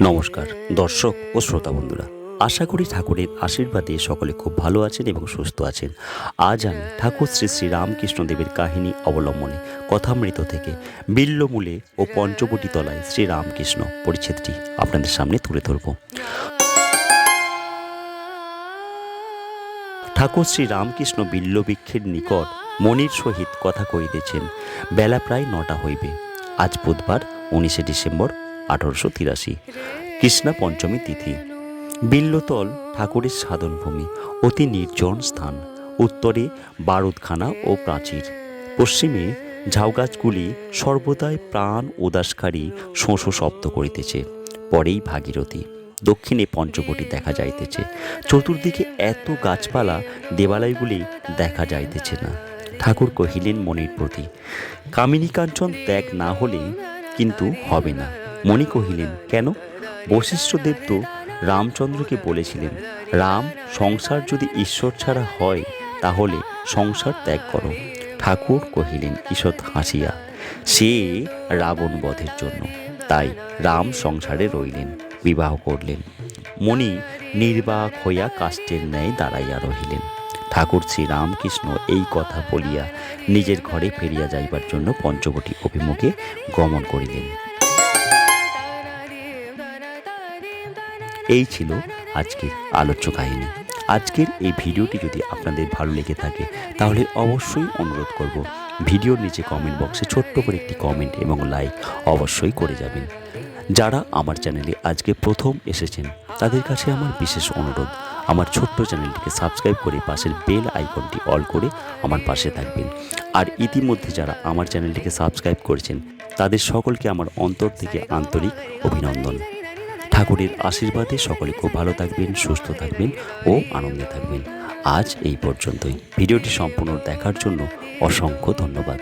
নমস্কার, দর্শক ও শ্রোতা বন্ধুরা। আশা করি ঠাকুরের আশীর্বাদে সকলে খুব ভালো আছেন এবং সুস্থ আছেন। আজ আমি ঠাকুর শ্রী শ্রী রামকৃষ্ণদেবের কাহিনী অবলম্বনে কথামৃত থেকে বিল্লমূলে ও পঞ্চবটি তলায় শ্রী রামকৃষ্ণ পরিচ্ছেদটি আপনাদের সামনে তুলে ধরব। ঠাকুর শ্রী রামকৃষ্ণ বিল্লবৃক্ষের নিকট মনির সহিত কথা কহিতেছেন, বেলা প্রায় নটা হইবে। আজ বুধবার, উনিশে ডিসেম্বর আঠারোশো তিরাশি। কৃষ্ণা পঞ্চমী তিথি। বিল্লতল ঠাকুরের সাধনভূমি, অতি নির্জন স্থান। উত্তরে বারুদখানা ও প্রাচীর। পশ্চিমে ঝাউগাছগুলি সর্বদাই প্রাণ উদাসকারী শোঁ শব্দ করিতেছে। পরেই ভাগীরথী। দক্ষিণে পঞ্চবটি দেখা যাইতেছে। চতুর্দিকে এত গাছপালা, দেবালয়গুলি দেখা যাইতেছে না। ঠাকুর কহিলেন মনির প্রতি কামিনী কাঞ্চন ত্যাগ না হলে কিন্তু হবে না। মণি কহিলেন, কেন? বশিষ্ঠদেব তো রামচন্দ্রকে বলেছিলেন, রাম সংসার যদি ঈশ্বর ছাড়া হয়, তাহলে সংসার ত্যাগ করো। ঠাকুর কহিলেন, ঈষৎ হাসিয়া, সে রাবণ বধের জন্য। তাই রাম সংসারে রইলেন, বিবাহ করলেন। মণি নির্বাক হইয়া কাষ্টের ন্যায় দাঁড়াইয়া রহিলেন। ঠাকুর শ্রী রামকৃষ্ণ এই কথা বলিয়া নিজের ঘরে ফিরিয়া যাইবার জন্য পঞ্চবটি অভিমুখে গমন করিলেন। এই ছিল আজকের আলোচ্য কাহিনী। আজকের এই ভিডিওটি যদি আপনাদের ভালো লেগে থাকে, তাহলে অবশ্যই অনুরোধ করব ভিডিওর নিচে কমেন্ট বক্সে ছোট্ট করে একটি কমেন্ট এবং লাইক অবশ্যই করে যাবেন। যারা আমার চ্যানেলে আজকে প্রথম এসেছেন, তাদের কাছে আমার বিশেষ অনুরোধ, আমার ছোট্ট চ্যানেলটিকে সাবস্ক্রাইব করে পাশের বেল আইকনটি অল করে আমার পাশে থাকবেন। আর ইতিমধ্যে যারা আমার চ্যানেলটিকে সাবস্ক্রাইব করেছেন, তাদের সকলকে আমার অন্তর থেকে আন্তরিক অভিনন্দন। ঠাকুরের আশীর্বাদে সকলে খুব ভালো থাকবেন, সুস্থ থাকবেন ও আনন্দে থাকবেন। আজ এই পর্যন্তই। ভিডিওটি সম্পূর্ণ দেখার জন্য অসংখ্য ধন্যবাদ।